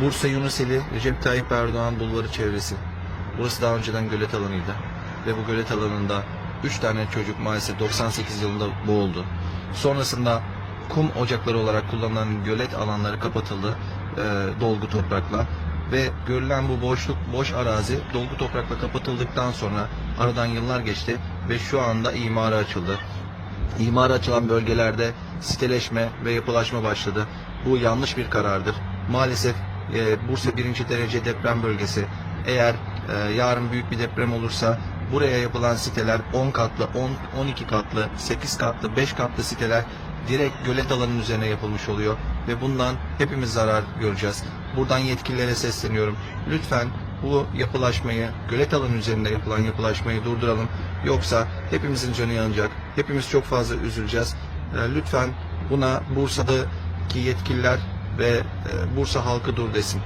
Bursa Yunuseli Recep Tayyip Erdoğan Bulvarı çevresi. Burası daha önceden gölet alanıydı. Ve bu gölet alanında 3 tane çocuk maalesef 98 yılında boğuldu. Sonrasında kum ocakları olarak kullanılan gölet alanları kapatıldı e, dolgu toprakla. Ve görülen bu boşluk, boş arazi dolgu toprakla kapatıldıktan sonra aradan yıllar geçti ve şu anda imara açıldı. İmara açılan bölgelerde siteleşme ve yapılaşma başladı. Bu yanlış bir karardır. Maalesef e, Bursa birinci derece deprem bölgesi. Eğer e, yarın büyük bir deprem olursa buraya yapılan siteler 10 katlı, 10, 12 katlı, 8 katlı, 5 katlı siteler direkt gölet alanının üzerine yapılmış oluyor ve bundan hepimiz zarar göreceğiz. Buradan yetkililere sesleniyorum. Lütfen bu yapılaşmayı, gölet alanı üzerinde yapılan yapılaşmayı durduralım. Yoksa hepimizin canı yanacak. Hepimiz çok fazla üzüleceğiz. E, Lütfen buna Bursa'daki yetkililer ve e, Bursa halkı dur desin.